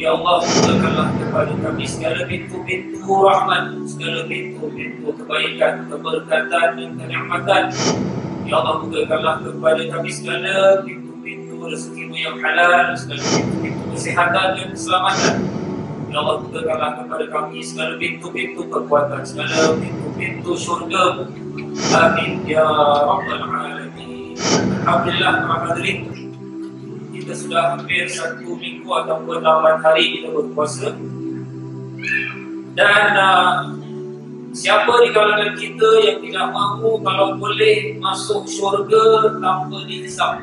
Ya Allah, bukakanlah kepada kami segala pintu-pintu rahmat, segala pintu-pintu kebaikan, keberkatan dan kenikmatan. Ya Allah, bukakanlah kepada kami segala pintu-pintu rezekimu yang halal, segala pintu-pintu kesihatan dan keselamatan. Ya Allah, bukakanlah kepada kami segala pintu-pintu kekuatan, segala pintu-pintu syurga. Amin. Ya Rabbal Alamin. Alhamdulillah, hadirin kita sudah hampir satu minggu ataupun lapan hari kita berpuasa. Dan uh, siapa di kalangan kita yang tidak mahu kalau boleh masuk syurga tanpa dihisap?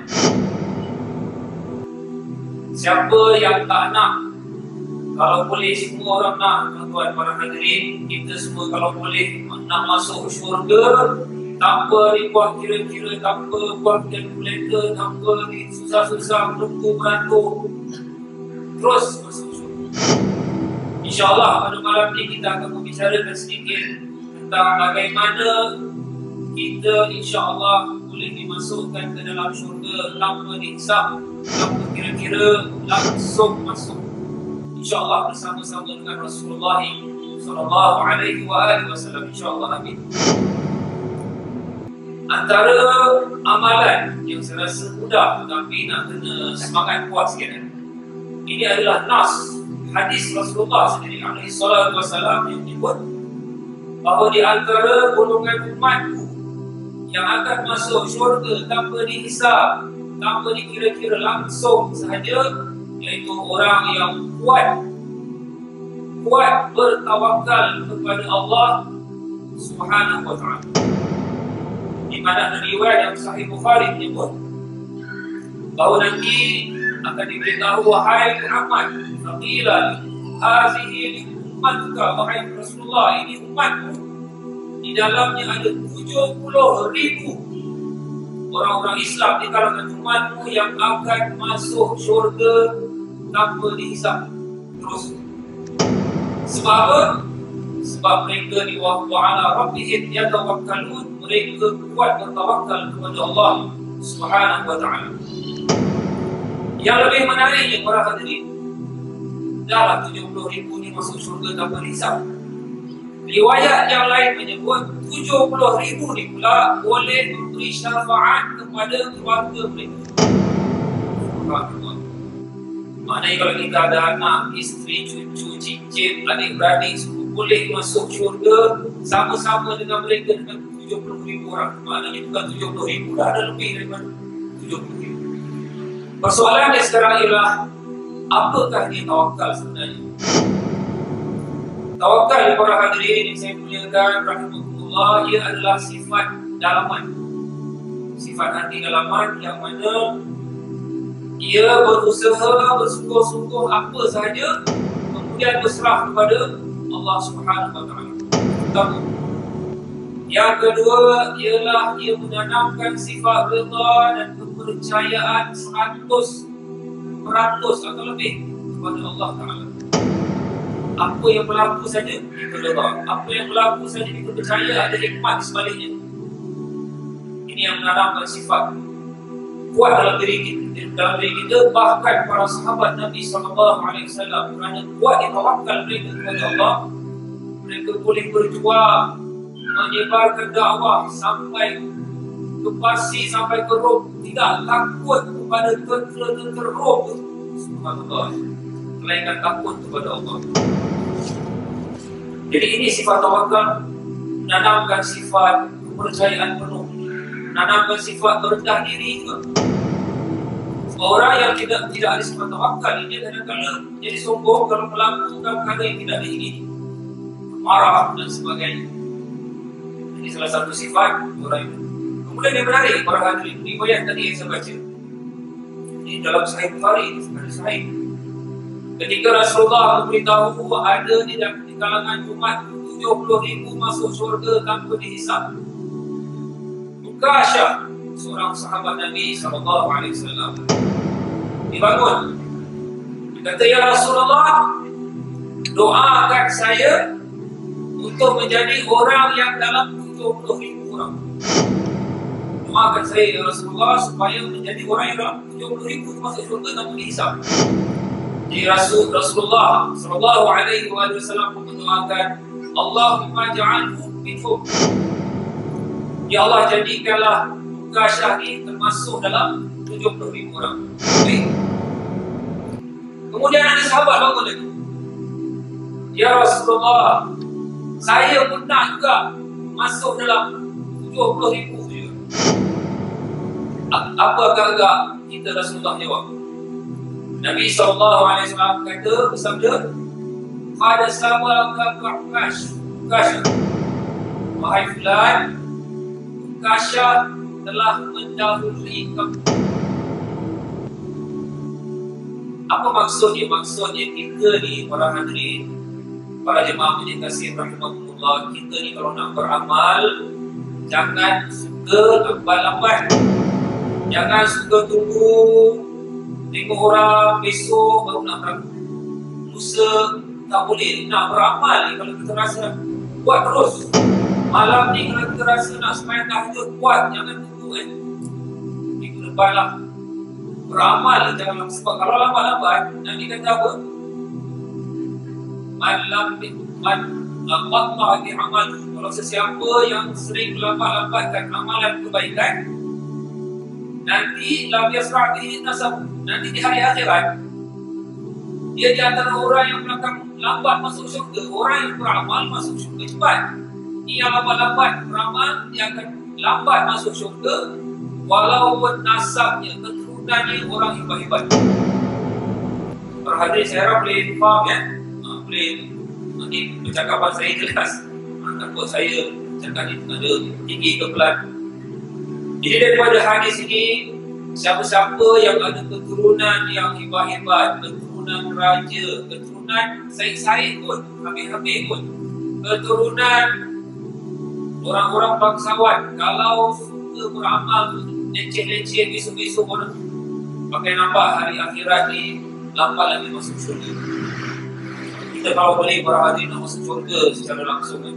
Siapa yang tak nak? Kalau boleh semua orang nak tuan-tuan para hadirin kita semua kalau boleh nak masuk syurga tanpa dibuat kira-kira tanpa buat kalkulator tanpa di susah-susah menunggu beratur terus masuk InsyaAllah pada malam ini kita akan membicarakan sedikit tentang bagaimana kita insyaAllah boleh dimasukkan ke dalam syurga tanpa dihisap tanpa kira-kira langsung masuk. InsyaAllah bersama-sama dengan Rasulullah wasallam InsyaAllah amin antara amalan yang saya rasa mudah tapi nak kena semangat kuat sikit kan? ini adalah nas hadis Rasulullah sendiri alaihi salatu wasalam yang menyebut bahawa di antara golongan umatku yang akan masuk syurga tanpa dihisap tanpa dikira-kira langsung sahaja iaitu orang yang kuat kuat bertawakal kepada Allah Subhanahu wa taala di mana riwayat yang sahih Bukhari menyebut. Bahawa nanti akan diberitahu wahai Muhammad faqila hazihi li ummatka wahai Rasulullah ini umatmu di dalamnya ada 70 ribu orang-orang Islam di kalangan umatmu yang akan masuk syurga tanpa dihisap. Terus. Sebab sebab mereka di wa'ala rabbihim yatawakkalun mereka kuat bertawakal kepada Allah Subhanahu wa taala. Yang lebih menariknya para hadirin dalam 70 ribu ni masuk syurga tanpa hisap. Riwayat yang lain menyebut 70 ribu ni pula boleh memberi syafaat kepada keluarga mereka. Maknanya kalau kita ada anak, isteri, cucu, cicit, adik-beradik boleh masuk syurga sama-sama dengan mereka dengan 70 ribu orang. Maknanya bukan 70 ribu dah ada lebih daripada 70 ribu. Persoalannya sekarang ialah apakah dia tawakal sebenarnya? Tawakal para hadirin yang saya muliakan rahimahullah ia adalah sifat dalaman. Sifat hati dalaman yang mana ia berusaha bersungguh-sungguh apa sahaja kemudian berserah kepada Allah Subhanahu wa taala yang kedua ialah ia menanamkan sifat reda dan kepercayaan 100% atau lebih kepada Allah Ta'ala. Apa yang berlaku saja kita reda. Apa yang berlaku saja kita percaya ada hikmat sebaliknya. Ini yang menanamkan sifat kuat dalam diri kita, dalam diri kita bahkan para sahabat Nabi sallallahu alaihi wasallam kerana kuat tawakal mereka kepada Allah mereka boleh berjuang menyebarkan dakwah sampai ke pasti sampai ke Rom. Tidak takut kepada tentera-tentera Rom itu subhanallah. Melainkan takut kepada Allah. Jadi ini sifat tawakal. Menanamkan sifat kepercayaan penuh. Menanamkan sifat rendah diri orang yang tidak tidak ada sifat tawakal ini kadang-kadang jadi sombong kalau melakukan perkara yang tidak diingini. Marah dan sebagainya ini salah satu sifat orang itu. Kemudian yang menarik para hadirin, riwayat tadi yang saya baca. Ini dalam Sahih Bukhari, ini Sahih. Ketika Rasulullah memberitahu ada di di kalangan umat 70 ribu masuk syurga tanpa dihisap. Mukasha, seorang sahabat Nabi dibangun. Dia kata ya Rasulullah, doakan saya untuk menjadi orang yang dalam 70 ribu orang Doakan saya ya Rasulullah supaya menjadi orang yang dalam 70 ribu masuk syurga tanpa dihisap Jadi Rasul Rasulullah sallallahu alaihi wasallam mendoakan Allahumma ja'alhu minhum. Ya Allah jadikanlah Mukasyah ini termasuk dalam 70 ribu orang. Baik. Kemudian ada sahabat bangun lagi. Ya Rasulullah, saya pun nak juga masuk dalam 70 ribu juga. Apa agak-agak kita Rasulullah jawab? Nabi SAW kata bersabda, Ada sama kakak Kasha. Wahai Fulan, Kasha telah mendahului kamu. Apa maksudnya? Maksudnya kita ni para hadirin, para jemaah yang kasih rahimahullah, kita ni kalau nak beramal, jangan suka lambat-lambat. Jangan suka tunggu tengok orang besok baru nak beramal. Lusa tak boleh nak beramal ni kalau kita rasa buat terus. Malam ni kalau kita rasa nak semayang tahajud buat, jangan tunggu eh. Minggu depan lah beramal jangan sebab kalau lambat-lambat Nabi kata apa malam man Di amal kalau sesiapa yang sering lambat-lambatkan amalan kebaikan nanti lam yasra'ti nasab nanti di hari akhirat dia di antara orang yang belakang lambat masuk syurga orang yang beramal masuk syurga cepat ni yang lambat-lambat beramal dia akan lambat masuk syurga walaupun nasabnya keturunannya orang hebat-hebat. Perhatian saya harap boleh faham ya. Ha, boleh nanti percakapan saya jelas. Ha, takut saya cakap ni ada tinggi ke pelan. Jadi daripada hadis ini, siapa-siapa yang ada keturunan yang hebat-hebat, keturunan raja, keturunan saik-saik pun, habis-habis pun, keturunan orang-orang bangsawan, kalau suka beramal leceh-leceh besok-besok orang pakai nampak hari akhirat ni lambat lagi masuk syurga kita kalau boleh nak masuk syurga secara langsung kan?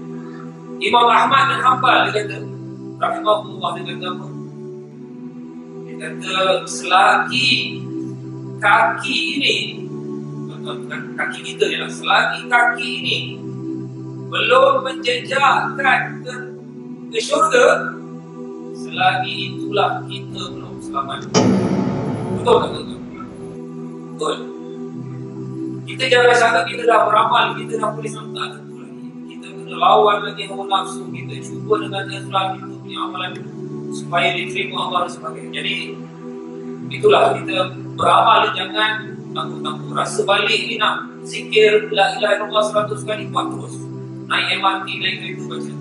Imam Ahmad bin Hanbal dia kata rahimahullah dia kata apa dia kata selagi kaki ini kaki kita ni lah selagi kaki ini belum menjejakkan ke, ke syurga selagi itulah kita belum selamat Betul tak betul? Betul. Kita jangan sangka kita dah beramal, kita dah boleh tak betul lagi. Kita kena lawan lagi hawa nafsu kita, cuba dengan ikhlas kita punya amalan supaya diterima Allah dan sebagainya. Jadi itulah kita beramal jangan tangguh-tangguh. Rasa balik ni nak zikir la ilaha illallah seratus kali buat terus. Naik MRT naik kereta baca.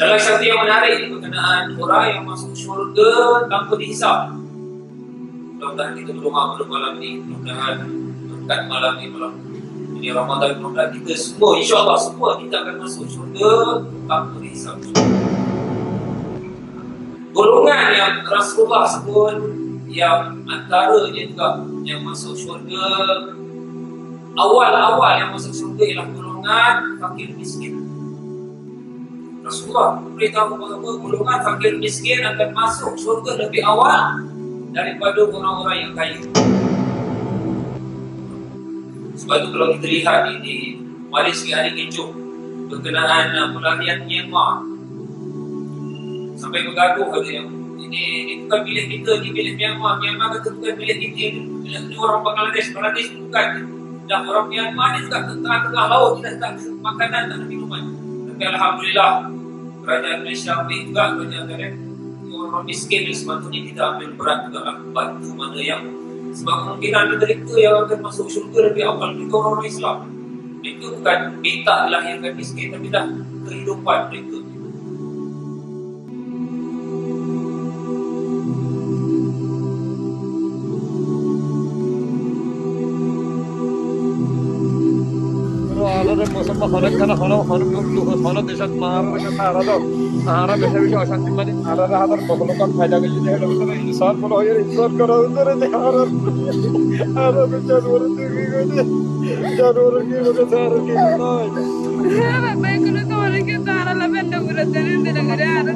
Dalam satu yang menarik berkenaan orang yang masuk syurga tanpa dihisap mudah-mudahan kita berdoa pada malam ni mudah-mudahan berkat malam ni malam ini Ramadan mudah-mudahan kita semua insyaAllah semua kita akan masuk syurga. Tanpa dihisap golongan yang Rasulullah sebut yang antaranya juga yang masuk syurga. Awal-awal yang masuk syurga ialah golongan fakir miskin. Rasulullah beritahu bahawa golongan fakir miskin akan masuk syurga lebih awal daripada orang-orang yang kaya. Sebab itu kalau kita lihat Malaysia sikit hari kencuk berkenaan uh, pelarian Myanmar sampai bergaduh ada yang ini, ini bukan bilik kita, ini bilik Myanmar. Myanmar kata bukan bilik kita, ini, ini orang Bangladesh, Bangladesh bukan. Dan orang Myanmar ni juga tengah-tengah laut, tidak tak makanan, tak minuman. Tapi Alhamdulillah, kerajaan Malaysia ambil juga kerajaan Malaysia orang miskin ni sepatutnya kita ambil berat juga lah bantu mana yang sebab kemungkinan mereka yang akan masuk syurga lebih awal mereka orang-orang Islam. Mereka bukan minta dilahirkan miskin tapi dah kehidupan mereka সমাজের মুসম্মা হরেক খানা হন হন হন দেশত মাহারা বেশে সাহারা দাও। সাহারা বেশে বেশে অশান্তি মানে। সাহারা হাতার কখনোক্ষণ ফায়দা গেলি যে এটা বুঝতে হয়ে ইনসান করা উত্তরে যে আর আর জানোয়ার কি করে জানোয়ার কি হ্যাঁ বাবা, এগুলো তো অনেকে সাহারা লাভেন না করে জানেন না করে আর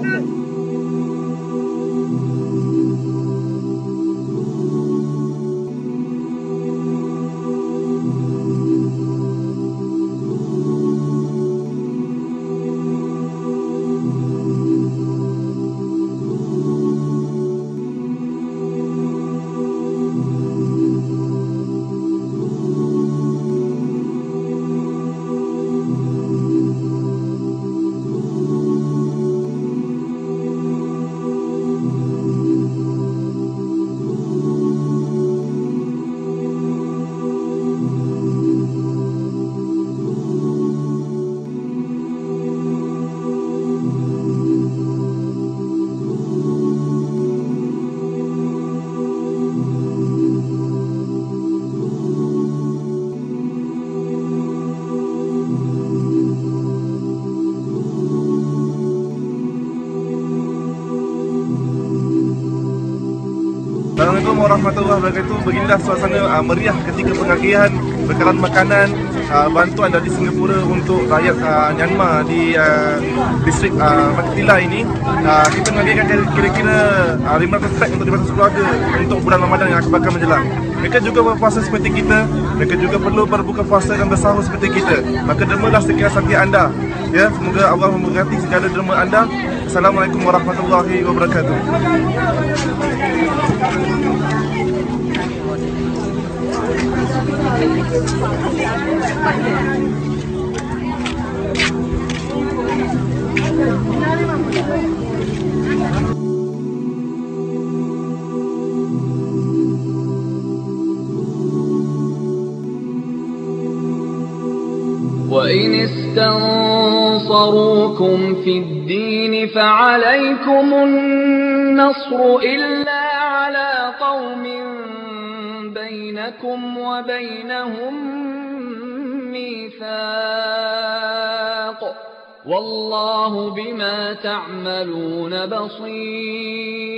Assalamualaikum warahmatullahi wabarakatuh. Beginilah suasana uh, meriah ketika pengagihan bekalan makanan uh, bantuan dari Singapura untuk rakyat uh, Myanmar di uh, distrik uh, Makatila ini. Uh, kita mengagihan kira-kira uh, 500 pack untuk 500 keluarga untuk bulan Ramadan yang akan bakal menjelang. Mereka juga berpuasa seperti kita. Mereka juga perlu berbuka puasa dan bersahur seperti kita. Maka dermalah sekiranya hati anda. Ya, semoga Allah memberkati segala derma anda. Assalamualaikum warahmatullahi wabarakatuh. وإن استنصروكم في الدين فعليكم النصر إلا بينكم وبينهم ميثاق والله بما تعملون بصير